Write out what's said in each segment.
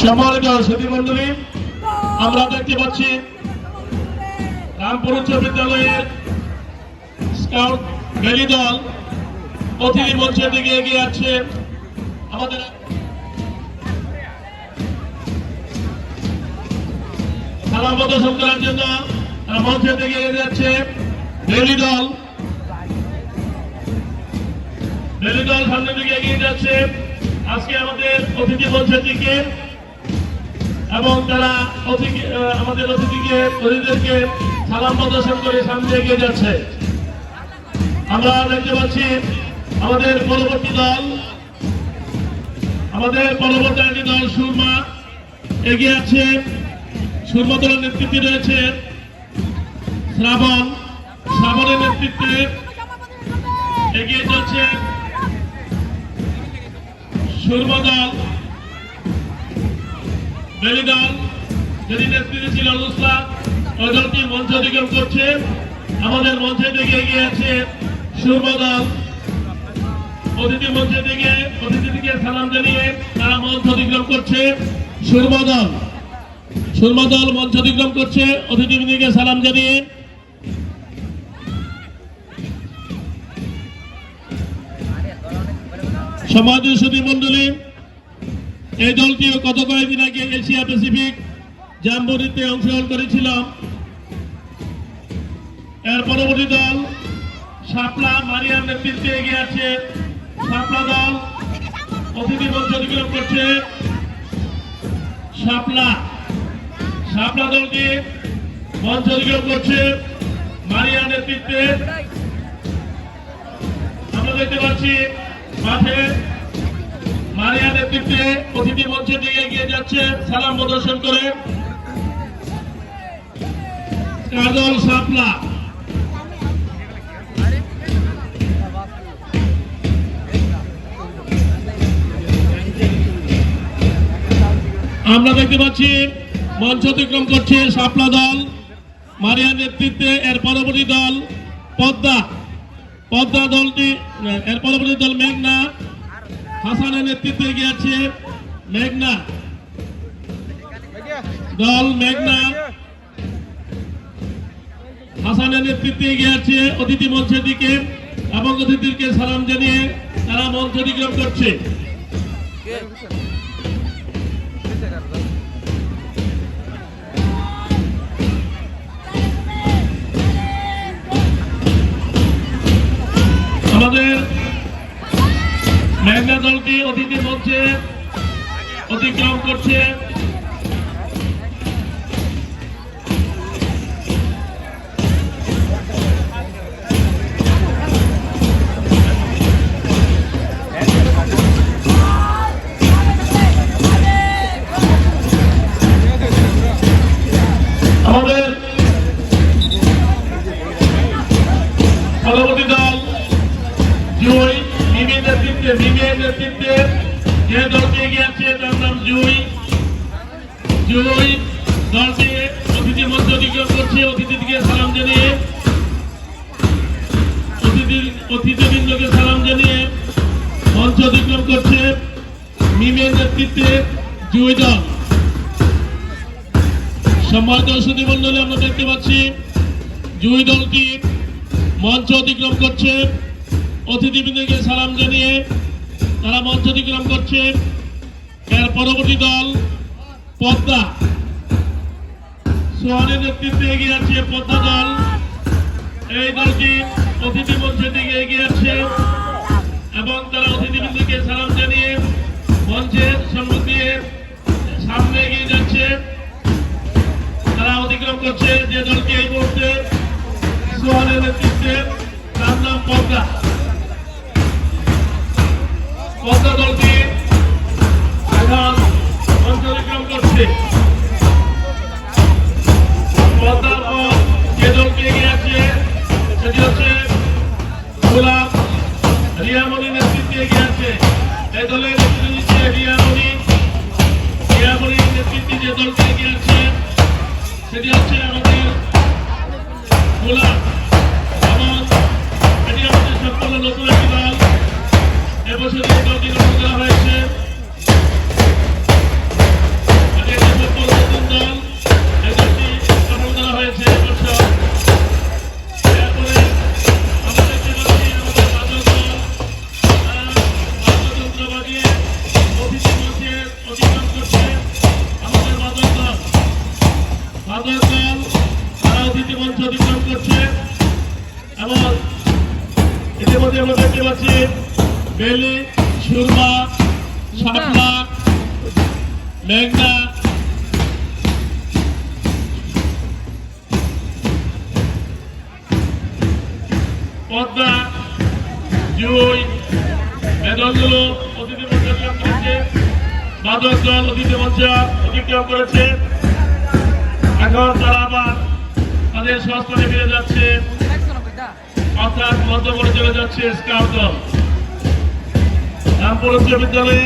সম্মানিত সুধী মন্ডলী আমরা দেখতে পাচ্ছি রামপুর উচ্চ বিদ্যালয়ের স্কাউট র্যালি দল। অতিথি মঞ্চের দিকে এগিয়ে যাচ্ছে আমাদের খেলা প্রদর্শন করার জন্য মঞ্চের দিকে এগিয়ে যাচ্ছে। র্যালি দল। র্যালি দল সামনের দিকে এগিয়ে যাচ্ছে। আজকে আমাদের অতিথি মঞ্চের দিকে এবং তারা আমাদের অতিথিকে, অতিথিদেরকে সালাম প্রদর্শন করে সামনে এগিয়ে যাচ্ছে। আমরা দেখতে পাচ্ছি আমাদের পরবর্তী দল, আমাদের পরবর্তী একটি দল সুরমা এগিয়ে আছে। সুরমা দলের নেতৃত্বে রয়েছে শ্রাবণ। শ্রাবণের নেতৃত্বে এগিয়ে যাচ্ছে সুরমা দল বেলি দল নেতৃত্বে ছিল নুসরাত ওই দলটি মঞ্চ অধিকার করছে। আমাদের মঞ্চের দিকে এগিয়ে আছে সুরমা দল অতিথি মঞ্চের দিকে অতিথিকে সালাম জানিয়ে তারা মঞ্চ অতিক্রম করছে। সুরমা দল সুরমা দল মঞ্চ অতিক্রম করছে। অতিথিকে সালাম জানিয়ে সমাজ সুধী মন্ডলী এই দলটিও গত কয়েকদিন আগে এশিয়া প্যাসিফিক জাম্বুরিতে অংশগ্রহণ করেছিলাম। এর পরবর্তী দল শাপলা মারিয়ার নেতৃত্বে এগিয়ে আছে। শাপলা দল অতিথি মঞ্চ অতিক্রম করছে শাপলা শাপলা দলটি মঞ্চ অতিক্রম করছে মারিয়ার নেতৃত্বে। আমরা দেখতে পাচ্ছি মাঠে মারিয়া নেতৃত্বে অতিথি মঞ্চের দিকে এগিয়ে যাচ্ছে, সালাম প্রদর্শন করে কাজল সাপলা। আমরা দেখতে পাচ্ছি, মঞ্চ অতিক্রম করছে সাপলা দল, মারিয়ার নেতৃত্বে এর পরবর্তী দল পদ্মা। পদ্মা দলটি এর পরবর্তী দল মেঘনা। হাসানের নেতৃত্বে এগিয়ে আছে মেঘনা। দল মেঘনা। হাসানের নেতৃত্বে এগিয়ে আছে অতিথি মঞ্চের দিকে এবং অতিথিকে সালাম জানিয়ে তারা মঞ্চ অতিক্রম করছে। মেঘনা অতিথি মঞ্চে অতিক্রম করছে। আমাদের পরবর্তী নেতৃত্বে যে দলটি এগিয়ে আছে তার নাম জুই। জুই দলটি অতিথি মঞ্চ অতিক্রম করছে অতিথিকে সালাম জানিয়ে, অতিথির অতিথিবৃন্দকে সালাম জানিয়ে মঞ্চ অতিক্রম করছে মিমের নেতৃত্বে জুই দল। সম্মানিত সুধী মন্ডলী আমরা দেখতে পাচ্ছি জুই দলটি মঞ্চ অতিক্রম করছে। অতিথিবৃন্দকে সালাম জানিয়ে তারা মঞ্চ অতিক্রম করছে। এর পরবর্তী দল পদ্মা। সোহানের নেতৃত্বে এগিয়ে আছে পদ্মা দল। এই দলটি অতিথি মঞ্চের দিকে এগিয়ে আছে এবং তারা অতিথিবৃন্দকে সালাম জানিয়ে মঞ্চের সম্মুখ দিয়ে সামনে এগিয়ে যাচ্ছে। তারা অতিক্রম করছে যে দলটি এই মুহূর্তে সোহানের নেতৃত্বে তার নাম পদ্মা। নেতৃত্বে এগিয়ে আছে এই দলের নেতৃত্ব দিচ্ছে রিয়ামণি রিয়ামণির নেতৃত্বে যে দলটি এগিয়ে আছে সেটি হচ্ছে আমাদের গোলাপ এবং এটি আমাদের সম্পূর্ণ নতুন একটি দল। এবছর এই দলটি গঠন করা বেলি, সুরমা শাপলা মেঘনা পদ্মা জুই এ অতিথি মঞ্চ অতিক্রম করেছে। মাদক দল অতিথি মঞ্চ অতিক্রম করেছে। এখন তারা আবার তাদের স্বস্থানে ফিরে যাচ্ছে। অর্থাৎ মধ্যমরে চলে যাচ্ছে স্কাউট দল। রামপুর উচ্চ বিদ্যালয়ে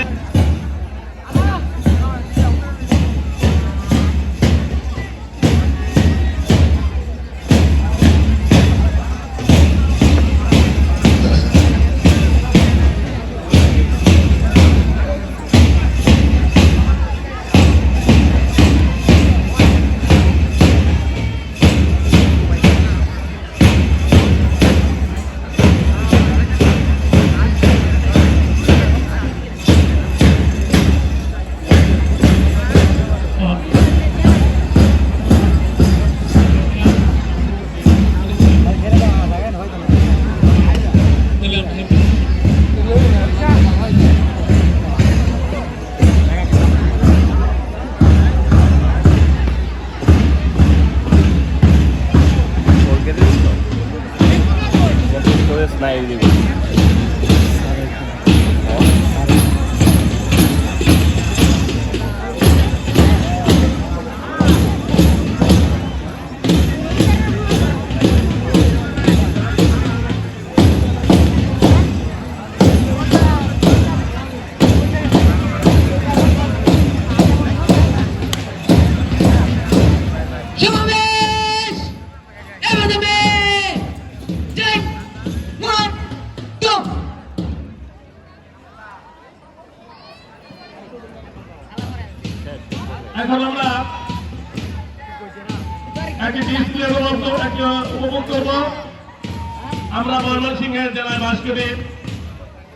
একটি ডিসপ্লে উপভোগ একটা উপভোগ আমরা ময়মনসিংহের জেলায় বাস করি।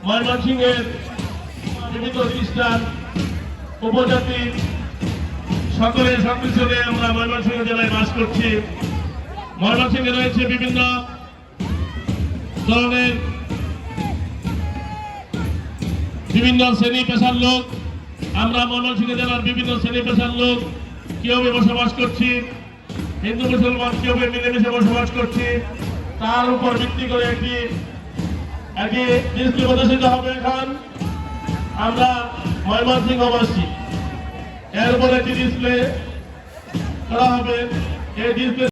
ময়মনসিংহের বিভিন্ন খ্রিস্টান উপজাতি, সকলের সংমিশ্রণে আমরা ময়মনসিংহ জেলায় বাস করছি। ময়মনসিংহে রয়েছে বিভিন্ন ধরনের বিভিন্ন শ্রেণি পেশার লোক। আমরা ময়মনসিংহ জেলার বিভিন্ন শ্রেণি পেশার লোক। কীভাবে বসবাস করছি? হিন্দু মুসলমান কেউ মিলেমিশে বসবাস করছি, তার উপর ভিত্তি করে একটি একটি দৃষ্টি প্রদর্শিত হবে এখন। আমরা ময়মনসিংহবাসী এর এরপর একটি ডিসপ্লে করা হবে। এই ডিসপ্লে